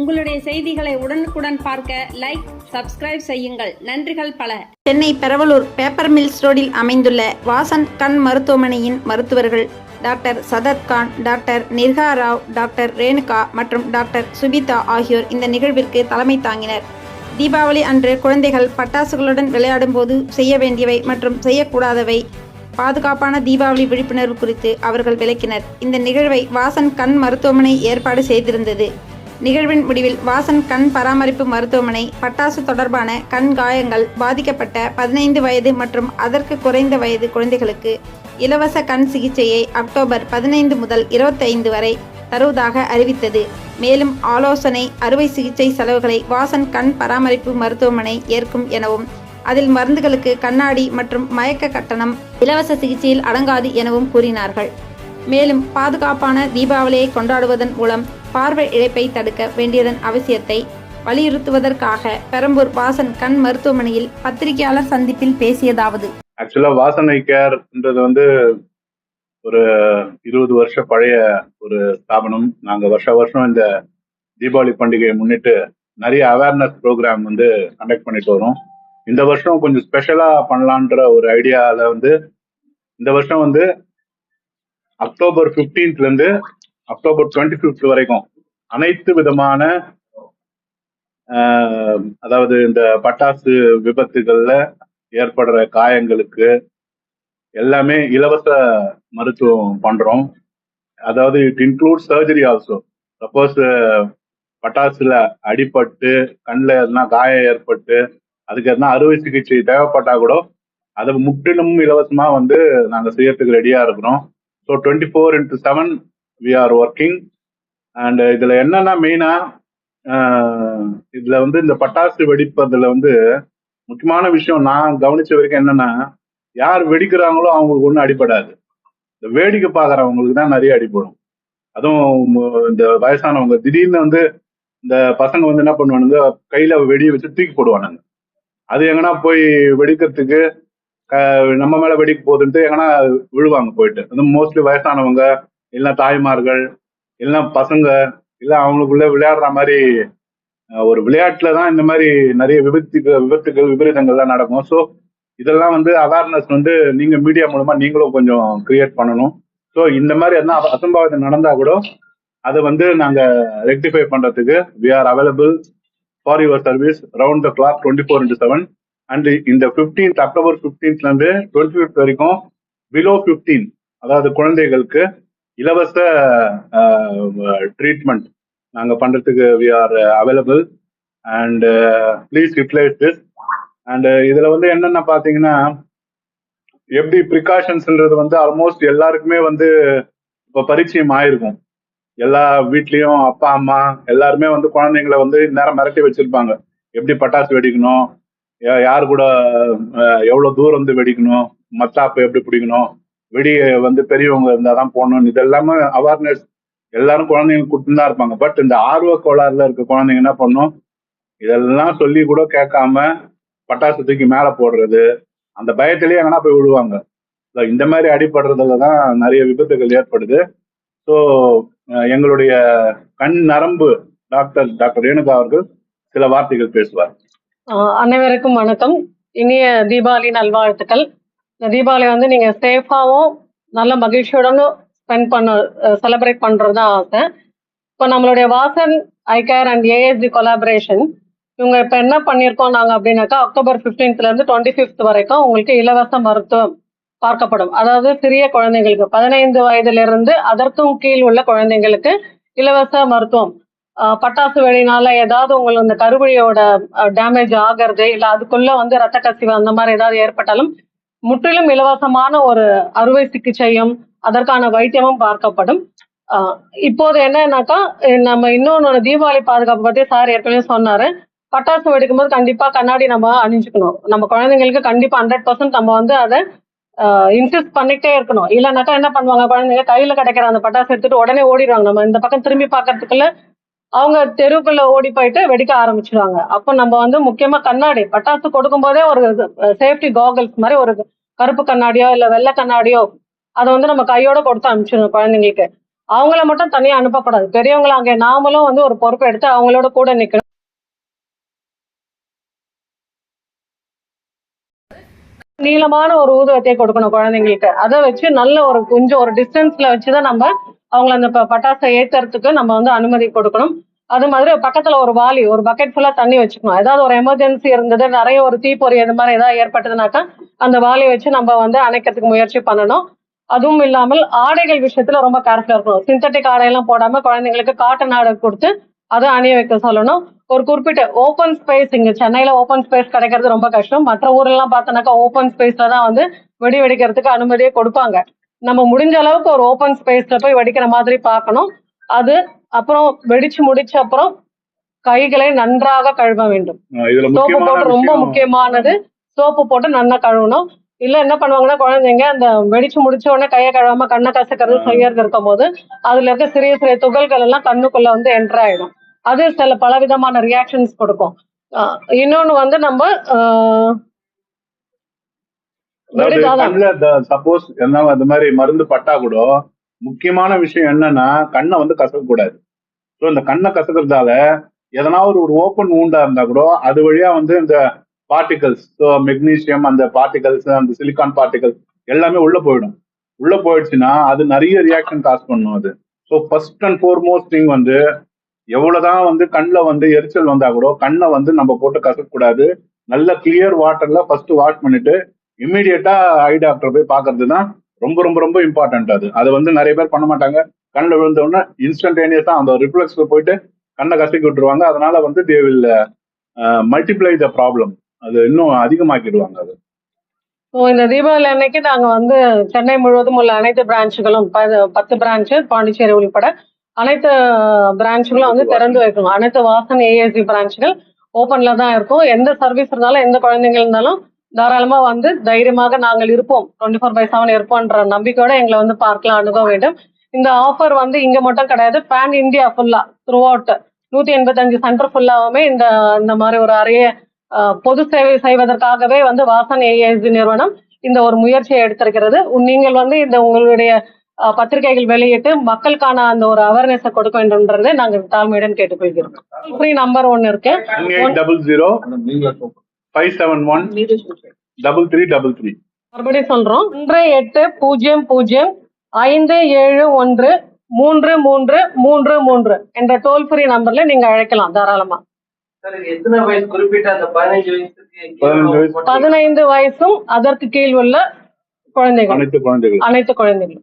உங்களுடைய செய்திகளை உடனுக்குடன் பார்க்க லைக் சப்ஸ்கிரைப் செய்யுங்கள். நன்றிகள் பல. சென்னை பெரவலூர் பேப்பர் மில்ஸ் ரோடில் அமைந்துள்ள வாசன் கண் மருத்துவமனையின் மருத்துவர்கள் doctor Sadat Khan doctor Nirga Rao doctor Renuka மற்றும் டாக்டர் சுபிதா ஆகியோர் இந்த நிகழ்விற்கு தலைமை தாங்கினர். தீபாவளி அன்று குழந்தைகள் பட்டாசுகளுடன் விளையாடும்போது செய்ய வேண்டியவை மற்றும் செய்யக்கூடாதவை பாதுகாப்பான தீபாவளி விழிப்புணர்வு குறித்து அவர்கள் விளக்கினர். இந்த நிகழ்வை வாசன் கண் மருத்துவமனை ஏற்பாடு செய்திருந்தது. நிகழ்வின் முடிவில் வாசன் கண் பராமரிப்பு மருத்துவமனை பட்டாசு தொடர்பான கண் காயங்கள் பாதிக்கப்பட்ட பதினைந்து வயது மற்றும் அதற்கு குறைந்த வயது குழந்தைகளுக்கு இலவச கண் சிகிச்சையை அக்டோபர் பதினைந்து முதல் இருபத்தைந்து வரை தருவதாக அறிவித்தது. மேலும் ஆலோசனை அறுவை சிகிச்சை செலவுகளை வாசன் கண் பராமரிப்பு மருத்துவமனை ஏற்கும் எனவும் அதில் மருந்துகளுக்கு கண்ணாடி மற்றும் மயக்க கட்டணம் இலவச சிகிச்சையில் அடங்காது எனவும் கூறினார்கள். மேலும் பாதுகாப்பான தீபாவளியை கொண்டாடுவதன் மூலம் பார்வை இழப்பை தடுக்க வேண்டியதன் அவசியத்தை வலியுறுத்துவதற்காக பெரம்பூர் வாசன் கண் மருத்துவமனையில் பத்திரிகையாளர் சந்திப்பில் பேசியதாவது. ஆக்சுவலா வாசனை கேர்ன்றது வந்து ஒரு இருபது வருஷம் பழைய ஒரு ஸ்தாபனம். நாங்க வருஷ வருஷம் இந்த தீபாவளி பண்டிகையை முன்னிட்டு நிறைய அவேர்னஸ் ப்ரோக்ராம் வந்து கண்டக்ட் பண்ணிட்டு வரோம். இந்த வருஷம் கொஞ்சம் ஸ்பெஷலா பண்ணலான்ற ஒரு ஐடியால வந்து இந்த வருஷம் வந்து அக்டோபர் 15th ல இருந்து அக்டோபர் டுவெண்ட்டி ஃபிஃப்த் வரைக்கும் அனைத்து விதமான அதாவது இந்த பட்டாசு விபத்துகள்ல ஏற்படுற காயங்களுக்கு எல்லாமே இலவச மருத்துவம் பண்றோம். அதாவது it include surgery also suppose பட்டாசுல அடிபட்டு கண்ணில் எதுனா காயம் ஏற்பட்டு அதுக்கு எதுனா அறுவை சிகிச்சை தேவைப்பட்டா கூட அதை முற்றிலும் இலவசமா வந்து நாங்கள் செய்யறதுக்கு ரெடியா இருக்கிறோம். So twenty four into seven we are working and இதுல என்னன்னா மெயினா இதுல வந்து இந்த பட்டாசு வெடிப்பதுல வந்து முக்கியமான விஷயம் நான் கவனிச்ச வரைக்கும் என்னன்னா யார் வெடிக்கிறாங்களோ அவங்களுக்கு ஒன்றும் அடிபடாது. இந்த வேடிக்கை பார்க்குறவங்களுக்கு தான் நிறைய அடிபடும். அதுவும் இந்த வயசானவங்க திடீர்னு வந்து இந்த பசங்க வந்து என்ன பண்ணுவானுங்க கையில வெடியை வச்சு தூக்கி போடுவானுங்க. அது எங்கன்னா போய் வெடிக்கிறதுக்கு நம்ம மேல வெடிக்க போகுதுன்ட்டு எங்கன்னா விழுவாங்க போயிட்டு. அது மோஸ்ட்லி வயசானவங்க இல்லைன்னா தாய்மார்கள் இல்லைன்னா பசங்க இல்லை அவங்களுக்குள்ள விளையாடுற மாதிரி ஒரு விளையாட்டுல தான் இந்த மாதிரி நிறைய விபத்துகள் விபத்துகள் விபரீதங்கள்லாம் நடக்கும். ஸோ இதெல்லாம் வந்து அவேர்னஸ் வந்து நீங்க மீடியா மூலமா நீங்களும் கொஞ்சம் கிரியேட் பண்ணணும். ஸோ இந்த மாதிரி எதனா அசம்பாவிதம் நடந்தா கூட அதை வந்து நாங்க ரெக்டிஃபை பண்றதுக்கு we are available for your service round the clock twenty four into seven and இந்த ஃபிஃப்டீன்த் அக்டோபர் ஃபிஃப்டீன்த்லேருந்து டுவெண்ட்டி ஃபிஃப்த் வரைக்கும் பிலோ ஃபிஃப்டீன் அதாவது குழந்தைகளுக்கு இலவச ட்ரீட்மெண்ட் நாங்கள் பண்ணுறதுக்கு we are available and please utilise this and இதில் வந்து என்னென்ன பார்த்தீங்கன்னா எப்படி ப்ரிகாஷன்ஸ்ன்றது வந்து ஆல்மோஸ்ட் எல்லாருக்குமே வந்து இப்போ பரிச்சயம் ஆயிருக்கும். எல்லா வீட்லேயும் அப்பா அம்மா எல்லாருமே வந்து குழந்தைங்களை வந்து நேரம் மிரட்டி வச்சுருப்பாங்க. எப்படி பட்டாசு வெடிக்கணும்? யார் கூட எவ்வளோ தூரம் வந்து வெடிக்கணும்? மத்தாப்பு எப்படி பிடிக்கணும்? வெடி வந்து பெரியவங்க இருந்தாதான் போகணும். இது எல்லாமே அவேர்னஸ் எல்லாரும் குழந்தைங்களுக்கு கூப்பிட்டுதான் தான் இருப்பாங்க. பட் இந்த ஆர்வ கோளாறுல இருக்க குழந்தைங்க என்ன பண்ணும்? இதெல்லாம் சொல்லி கூட கேட்காம பட்டாசு தூக்கி மேல போடுறது அந்த பயத்திலேயே எங்கன்னா போய் விழுவாங்க. இந்த மாதிரி அடிபடுறதுல தான் நிறைய விபத்துகள் ஏற்படுது. ஸோ எங்களுடைய கண் நரம்பு டாக்டர் டாக்டர் ரேணுகா அவர்கள் சில வார்த்தைகள் பேசுவார். அனைவருக்கும் வணக்கம். இனிய தீபாவளி நல்வாழ்த்துக்கள். இந்த தீபாவளி வந்து நீங்க சேஃபாவும் நல்ல மகிழ்ச்சியுடனும் ஸ்பெண்ட் பண்ண செலிப்ரேட் பண்ணுறது தான் ஆசை. இப்போ நம்மளுடைய Vasan eye care and ASD collaboration இவங்க இப்போ என்ன பண்ணியிருக்கோம் நாங்கள் அப்படின்னாக்கா அக்டோபர் 15th ல இருந்து டுவெண்ட்டி ஃபிஃப்த் வரைக்கும் உங்களுக்கு இலவச மருத்துவம் பார்க்கப்படும். அதாவது சிறிய குழந்தைங்களுக்கு பதினைந்து வயதிலிருந்து அதற்கும் கீழ் உள்ள குழந்தைங்களுக்கு இலவச மருத்துவம். பட்டாசு வெடினால ஏதாவது உங்களுக்கு இந்த கருவழியோட டேமேஜ் ஆகிறது இல்லை அதுக்குள்ள வந்து ரத்த கசிவு அந்த மாதிரி ஏதாவது ஏற்பட்டாலும் முற்றிலும் இலவசமான ஒரு அறுவை சிகிச்சையும் அதற்கான வைத்தியமும் பார்க்கப்படும். இப்போது என்னன்னாக்கா நம்ம இன்னொன்னு தீபாவளி பாதுகாப்பு பத்தி சார் ஏற்கனவே சொன்னாரு. பட்டாசு வெடிக்கும்போது கண்டிப்பா கண்ணாடி நம்ம அணிஞ்சுக்கணும். நம்ம குழந்தைங்களுக்கு கண்டிப்பா ஹண்ட்ரட் பர்சன்ட் நம்ம வந்து அதை இன்சிஸ்ட் பண்ணிட்டே இருக்கணும். இல்லைனாக்கா என்ன பண்ணுவாங்க குழந்தைங்க? கையில கிடைக்கிற அந்த பட்டாசு எடுத்துட்டு உடனே ஓடிடுவாங்க. நம்ம இந்த பக்கம் திரும்பி பார்க்கறதுக்குள்ள அவங்க தெருவுக்குள்ள ஓடி போயிட்டு வெடிக்க ஆரம்பிச்சிடுவாங்க அப்போ நம்ம வந்து முக்கியமா கண்ணாடி பட்டாசு கொடுக்கும் போதே ஒரு சேஃப்டி காகல்ஸ் மாதிரி ஒரு கருப்பு கண்ணாடியோ இல்ல வெள்ளை கண்ணாடியோ அதை வந்து நம்ம கையோட கொடுத்து அனுப்பிச்சிடணும் குழந்தைங்களுக்கு. அவங்கள மட்டும் தனியா அனுப்பக்கூடாது. பெரியவங்கள அங்கே நாமளும் வந்து ஒரு பொறுப்பு எடுத்து அவங்களோட கூட நிக்கணும். நீளமான ஒரு ஊதுவத்தியை கொடுக்கணும் குழந்தைங்களுக்கு. அதை வச்சு நல்ல ஒரு கொஞ்சம் ஒரு டிஸ்டன்ஸ்ல வச்சுதான் நம்ம அவங்கள அந்த ப- பட்டாசை ஏற்றுறதுக்கு நம்ம வந்து அனுமதி கொடுக்கணும். அது மாதிரி பக்கத்துல ஒரு வாலி ஒரு பக்கெட் ஃபுல்லா தண்ணி வச்சுக்கணும். ஏதாவது ஒரு எமர்ஜென்சி இருந்தது நிறைய ஒரு தீப்பொறி அது மாதிரி ஏதாவது ஏற்பட்டதுனாக்கா அந்த வாலியை வச்சு நம்ம வந்து அணைக்கிறதுக்கு முயற்சி பண்ணணும். அதுவும் இல்லாமல் ஆடைகள் விஷயத்துல ரொம்ப கேர்ஃபுல்லா இருக்கணும். சிந்தட்டிக் ஆடையெல்லாம் போடாம குழந்தைங்களுக்கு காட்டன் ஆடை கொடுத்து அதை அணிய வைக்க சொல்லணும். ஒரு குறிப்பிட்ட ஓப்பன் ஸ்பேஸ் இங்க சென்னையில ஓப்பன் ஸ்பேஸ் கிடைக்கிறது ரொம்ப கஷ்டம். மற்ற ஊர்லாம் பார்த்தோன்னாக்கா ஓப்பன் ஸ்பேஸ்ல தான் வந்து வெடி வெடிக்கிறதுக்கு அனுமதியை கொடுப்பாங்க. நம்ம முடிஞ்ச அளவுக்கு ஒரு ஓப்பன் ஸ்பேஸ்ல போய் வெடிக்கிற மாதிரி பார்க்கணும். அது அப்புறம் வெடிச்சு முடிச்ச அப்புறம் கைகளை நன்றாக கழுவ வேண்டும். சோப்பு போட்டு ரொம்ப முக்கியமானது. சோப்பு போட்டு நல்லா கழுவணும். இல்ல என்ன பண்ணுவாங்கன்னா குழந்தைங்க அந்த வெடிச்சு முடிச்ச உடனே கையை கழுவாம கண்ணை கசக்கிறது செய்யறது இருக்கும் போது அதுல இருக்க சிறிய சிறிய துகள்கள் எல்லாம் கண்ணுக்குள்ள வந்து என்டர் ஆயிடும். அது சில பலவிதமான ரியாக்ஷன்ஸ் கொடுக்கும். இன்னொன்னு வந்து நம்ம ஆஹ் அதாவது வெடி- அதான். கண்ணுல சப்போஸ் என்ன அந்த மாதிரி மருந்து பட்டா கூட முக்கியமான விஷயம் என்னன்னா கண்ணை வந்து கசக்க கூடாது ஸோ இந்த கண்ணை கசக்கிறதால எதனா ஒரு ஒரு ஓப்பன் ஊண்டா இருந்தா கூட அது வழியா வந்து இந்த பார்ட்டிகல்ஸ் ஸோ மெக்னீசியம் அந்த பார்ட்டிகல்ஸ் அந்த சிலிக்கான் பார்ட்டிகல்ஸ் எல்லாமே உள்ள போயிடும். உள்ள போயிடுச்சுன்னா அது நிறைய ரியாக்ஷன் காஸ் பண்ணும் அது. So first and foremost thing வந்து எவ்வளவுதான் வந்து கண்ணில் வந்து எரிச்சல் வந்தா கூட கண்ணை வந்து நம்ம போட்டு கசக்கக்கூடாது. நல்ல கிளியர் வாட்டர்ல ஃபர்ஸ்ட் வாஷ் பண்ணிட்டு இம்மிடியட்டா ஐ டாக்டர் போய் பார்க்கறது தான் ரொம்ப ரொம்ப ரொம்ப இம்பார்ட்டன்ட் அது. அது வந்து நிறைய பேர் பண்ண மாட்டாங்க. கண்ணில் விழுந்த உடனே இன்ஸ்டன்டேனியஸா அந்த ரிஃப்ளெக்ஸ்ல போயிட்டு கண்ணை கசக்கி விட்டுருவாங்க. அதனால வந்து they will multiply the problem அது இன்னும் அதிகமாக்கிடுவாங்க அது. ஸோ இந்த தீபாவளி அன்னைக்கு நாங்க வந்து சென்னை முழுவதும் உள்ள அனைத்து பிரான்ச்சுகளும் ப- பத்து பிரான்ச்சு பாண்டிச்சேரி உள்பட அனைத்து பிரான்ச்சுகளும் வந்து திறந்து வைக்கணும். அனைத்து வாசன் ஏஏசி பிரான்ச்சுகள் ஓப்பன்ல தான் இருக்கும். எந்த சர்வீஸ் இருந்தாலும் எந்த குழந்தைங்க இருந்தாலும் தாராளமா வந்து தைரியமாக நாங்கள் இருப்போம். டுவெண்ட்டி ஃபோர் பை செவன் இருப்போம்ன்ற நம்பிக்கையோட எங்களை வந்து பார்க்கலாம் அணுக வேண்டும். இந்த ஆஃபர் வந்து இங்க மட்டும் கிடையாது பேன் இந்தியா ஃபுல்லா த்ரூ அவுட் நூத்தி எண்பத்தஞ்சு சென்டர் ஃபுல்லாவுமே இந்த இந்த மாதிரி ஒரு அறைய பொது சேவை செய்வதற்காகவே வந்து வாசன் ஏஎஸ்சி நிறுவனம் இந்த ஒரு முயற்சியை எடுத்திருக்கிறது. நீங்கள் வந்து இந்த உங்களுடைய பத்திரிகைகள் வெளியிட்டு மக்களுக்கான அந்த ஒரு அவேர்னஸை கொடுக்க வேண்டும்ன்றதை நாங்கள் தாழ்மையுடன் கேட்டுக்கொள்கிறோம். ஃப்ரீ நம்பர் ஒன்னு இருக்கு. Five seven one double three double three மறுபடியும் சொல்றோம். ஒன்று எட்டு பூஜ்ஜியம் பூஜ்ஜியம் ஐந்து ஏழு ஒன்று மூன்று மூன்று மூன்று மூன்று என்ற டோல் ஃப்ரீ நம்பர்ல நீங்க அழைக்கலாம் தாராளமா. சார் இது எத்தனை வயசு? குறிப்பிட்ட அந்த பதினஞ்சு வயசுக்கு பதினஞ்சு வயசு. பதினைந்து வயசும் அதற்கு கீழ் உள்ள குழந்தைகள். அனைத்து குழந்தைகள். அனைத்து குழந்தைகள்.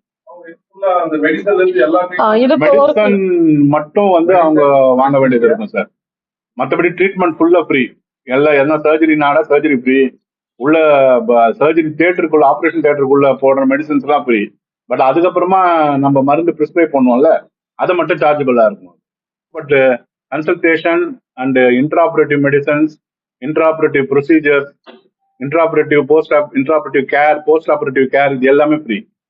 மட்டும் வந்து அவங்க வாங்க வேண்டியது இருக்கும் சார். மற்றபடி ட்ரீட்மெண்ட் ஃபுல்லா ஃப்ரீ எல்லாம் என்ன சர்ஜரினால சர்ஜரி ஃப்ரீ உள்ள சர்ஜரி தேட்டருக்குள்ள ஆப்ரேஷன் தேட்டருக்குள்ள போடுற மெடிசன்ஸ் எல்லாம் ஃப்ரீ பட் அதுக்கப்புறமா நம்ம மருந்து ப்ரிஸ்கிரைப் பண்ணுவோம்ல அதை மட்டும் சார்ஜபிளா இருக்கும். But consultation and intraoperative medicines intraoperative procedures intraoperative post intraoperative care post operative care இது எல்லாமே ஃப்ரீ